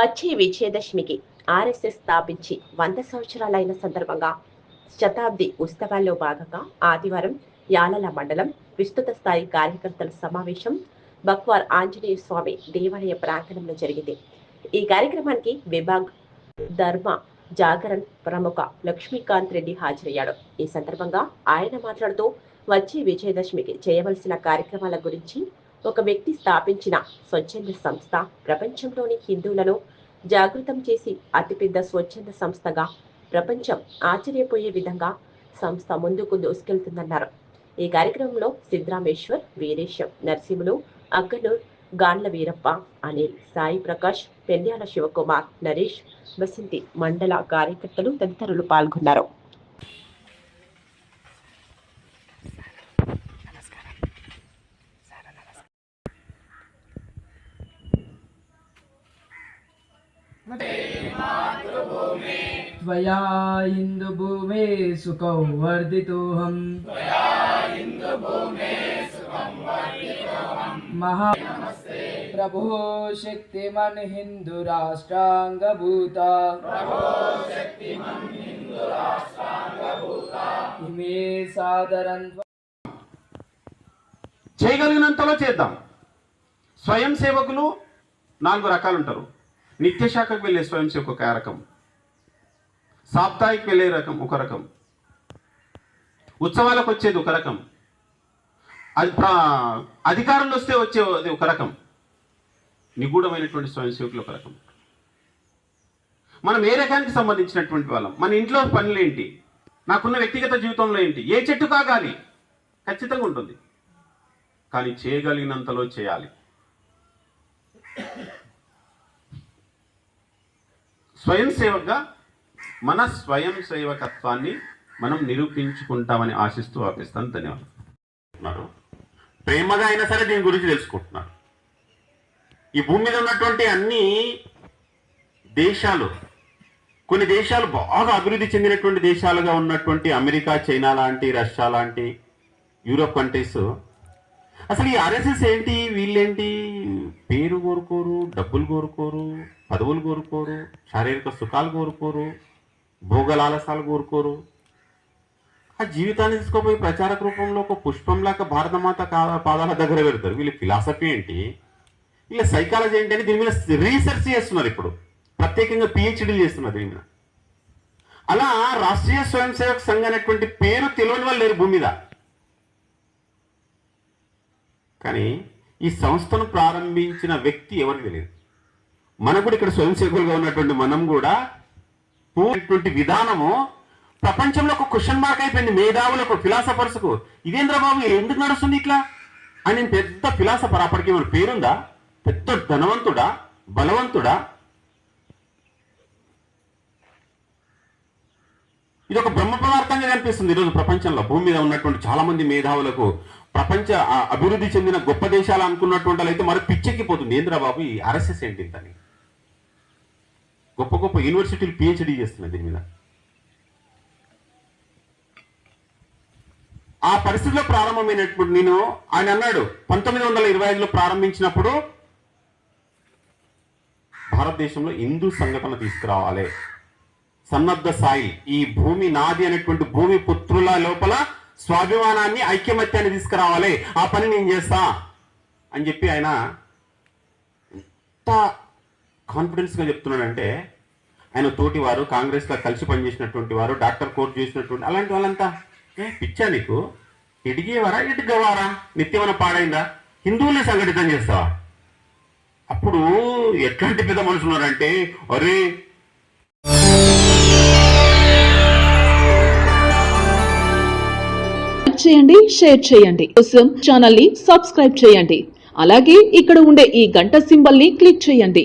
వచ్చే విజయదశమికి ఆర్ఎస్ఎస్ స్థాపించి వంద సంవత్సరాలైన సందర్భంగా శతాబ్ది ఉత్సవాల్లో భాగంగా ఆదివారం యాలల మండలం విస్తృత స్థాయి కార్యకర్తల సమావేశం బక్వార్ ఆంజనేయ స్వామి దేవాలయ ప్రాంగణంలో జరిగింది. ఈ కార్యక్రమానికి విభాగ్ ధర్మ జాగరణ్ ప్రముఖ లక్ష్మీకాంత్ రెడ్డి హాజరయ్యాడు. ఈ సందర్భంగా ఆయన మాట్లాడుతూ వచ్చే విజయదశమికి చేయవలసిన కార్యక్రమాల గురించి ఒక వ్యక్తి స్థాపించిన స్వచ్ఛంద సంస్థ ప్రపంచంలోని హిందువులలో జాగృతం చేసి అతిపెద్ద స్వచ్ఛంద సంస్థగా ప్రపంచం ఆశ్చర్యపోయే విధంగా సంస్థ ముందుకు దూసుకెళ్తుందన్నారు. ఈ కార్యక్రమంలో సిద్ధరామేశ్వర్ వీరేశం నరసింహులు అక్కనూర్ గాండ్ల వీరప్ప అనిల్ సాయి ప్రకాష్ పెండ్యాల శివకుమార్ నరేష్ బసంతి మండల కార్యకర్తలు తదితరులు పాల్గొన్నారు. त्वया इन्दुभूमे सुखौ वर्धितोऽहम् महा प्रभो शक्तिमन् हिन्दुराष्ट्राङ्गभूता इमे सादरन् చేయగలిగినంతలో చేద్దాం స్వయం సేవకులు నాలుగు రకాలు ఉంటారు నిత్య శాఖకు వెళ్ళే స్వయం సేవకు ఒక రకం సాప్తాహిక వెళ్ళే రకం ఒక రకం. ఉత్సవాలకు వచ్చేది ఒక రకం. అది ప్రా- అధికారంలో వస్తే వచ్చేది ఒక రకం. నిగూఢమైనటువంటి స్వయం సేవకులు ఒక రకం. మనం ఏ రకానికి సంబంధించినటువంటి వాళ్ళం? మన ఇంట్లో పనులేంటి నాకున్న వ్యక్తిగత జీవితంలో ఏంటి? ఏ చెట్టు కాగాలి? ఖచ్చితంగా ఉంటుంది. కానీ చేయగలిగినంతలో చేయాలి. స్వయం సేవకగా మన స్వయం సేవకత్వాన్ని మనం నిరూపించుకుంటామని ఆశిస్తూ ఆపిస్తాను ధన్యవాదాలు. ప్రేమగా అయినా సరే దీని గురించి తెలుసుకుంటున్నారు ఈ భూమి మీద ఉన్నటువంటి అన్ని దేశాలు కొన్ని దేశాలు బాగా అభివృద్ధి చెందినటువంటి దేశాలుగా ఉన్నటువంటి అమెరికా చైనా లాంటి రష్యా లాంటి యూరోప్ కంట్రీస్. అసలు ఈ ఆర్ఎస్ఎస్ ఏంటి? వీళ్ళేంటి? పేరు కోరుకోరు డబ్బులు కోరుకోరు పదవులు కోరుకోరు శారీరక సుఖాలు కోరుకోరు భోగలాలసాలు కోరుకోరు. ఆ జీవితాన్ని తీసుకుపోయి ప్రచారక రూపంలో ఒక పుష్పంలాగా భారతమాత పాదాల దగ్గర పెడతారు. వీళ్ళ ఫిలాసఫీ ఏంటి? వీళ్ళ సైకాలజీ ఏంటి అని దీని మీద రీసెర్చ్ చేస్తున్నారు ఇప్పుడు. ప్రత్యేకంగా పిహెచ్డీ చేస్తున్నారు దీని మీద. అలా రాష్ట్రీయ స్వయం సేవక్ సంఘ్ అనేటువంటి పేరు తెలియని వాళ్ళు లేరు భూమి మీద. కానీ ఈ సంస్థను ప్రారంభించిన వ్యక్తి ఎవరికి తెలియదు? మనకు కూడా ఇక్కడ స్వయం సేవకులుగా ఉన్నటువంటి మనం కూడా విధానము ప్రపంచంలో ఒక క్వశ్చన్ మార్క్ అయిపోయింది మేధావులకు ఫిలాసఫర్స్కు ఇదేంద్ర బాబు ఎందుకు నడుస్తుంది ఇట్లా? అని పెద్ద ఫిలాసఫర్ అప్పటికి మన పేరుందా? పెద్ద ధనవంతుడా? బలవంతుడా? ఇది ఒక బ్రహ్మ పదార్థంగా కనిపిస్తుంది ఈరోజు ప్రపంచంలో. భూమి మీద ఉన్నటువంటి చాలా మంది మేధావులకు ప్రపంచ అభివృద్ధి చెందిన గొప్ప దేశాలు అనుకున్నటువంటి వాళ్ళు అయితే మరి పిచ్చెక్కిపోతుంది. ఏంద్రా బాబు ఈ ఆర్ఎస్ఎస్ ఏంటి ఇంతని? గొప్ప గొప్ప యూనివర్సిటీలు పిహెచ్డి చేస్తున్నాయి దీని మీద. ఆ పరిస్థితిలో ప్రారంభమైనప్పుడు నేను ఆయన అన్నాడు పంతొమ్మిది వందల ఇరవై ఐదులో ప్రారంభించినప్పుడు భారతదేశంలో హిందూ సంఘటన తీసుకురావాలి. సన్నద్ధ సాయి ఈ భూమి నాది అనేటువంటి భూమి పుత్రుల లోపల స్వాభిమానాన్ని ఐక్యమత్యాన్ని తీసుకురావాలి. ఆ పని నేను చేస్తా అని చెప్పి ఆయన ఎంత కాన్ఫిడెన్స్గా చెప్తున్నానంటే ఆయన తోటి వారు కాంగ్రెస్లో కలిసి పనిచేసినటువంటి వారు డాక్టర్ కోర్టు చేసినటువంటి అలాంటి వాళ్ళంతా ఏ పిచ్చా నీకు? ఎడిగేవారా? ఎటుగవారా నిత్యమైన పాడైందా? హిందువుల్ని సంఘటితం చేస్తావా? అప్పుడు ఎట్లాంటి పెద్ద మనుషులు ఉన్నారంటే అరే చేయండి షేర్ చేయండి. కోసం ఛానల్ని సబ్స్క్రైబ్ చేయండి. అలాగే ఇక్కడ ఉండే ఈ గంట సింబల్ని క్లిక్ చేయండి.